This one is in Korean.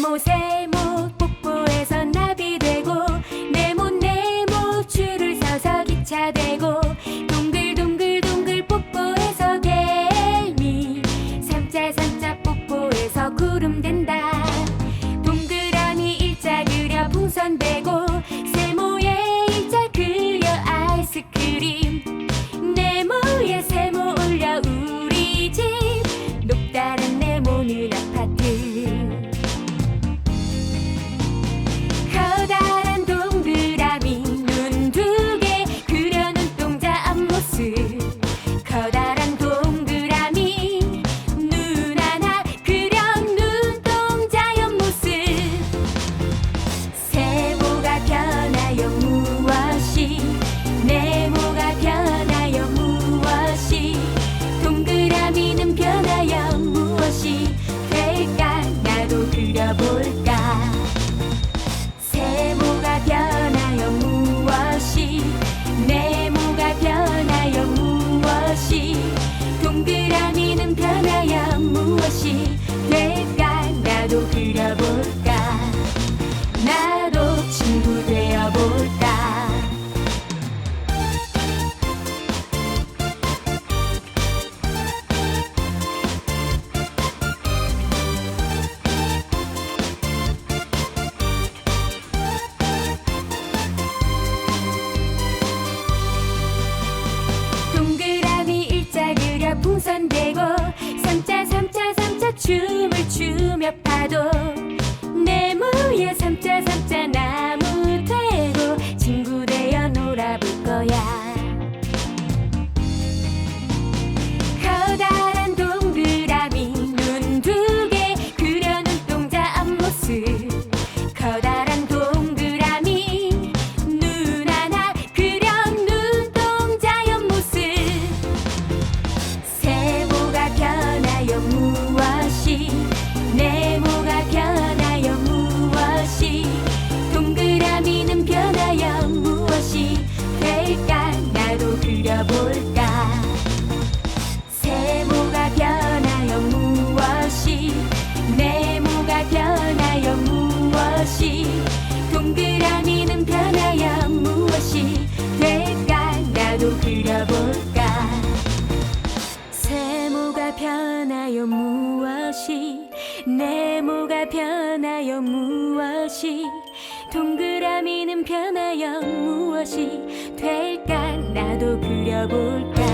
모 세 모 폭포에서 나비 되고 네모 네모 줄을 서서 기차 되고 동글동글 동글 폭포에서 개미 삼자 삼자 폭포에서 구름 된다. 무엇이 될까? 나도 그려볼까? 나도 친구 되어볼까? 동그라미 일자 그려 풍선 삼자 춤을 추며 파도 네모에 삼자 삼자 나무 그려볼까? 세모가 변하여 무엇이? 네모가 변하여 무엇이? 동그라미는 변하여 무엇이? 될까? 나도 그려볼까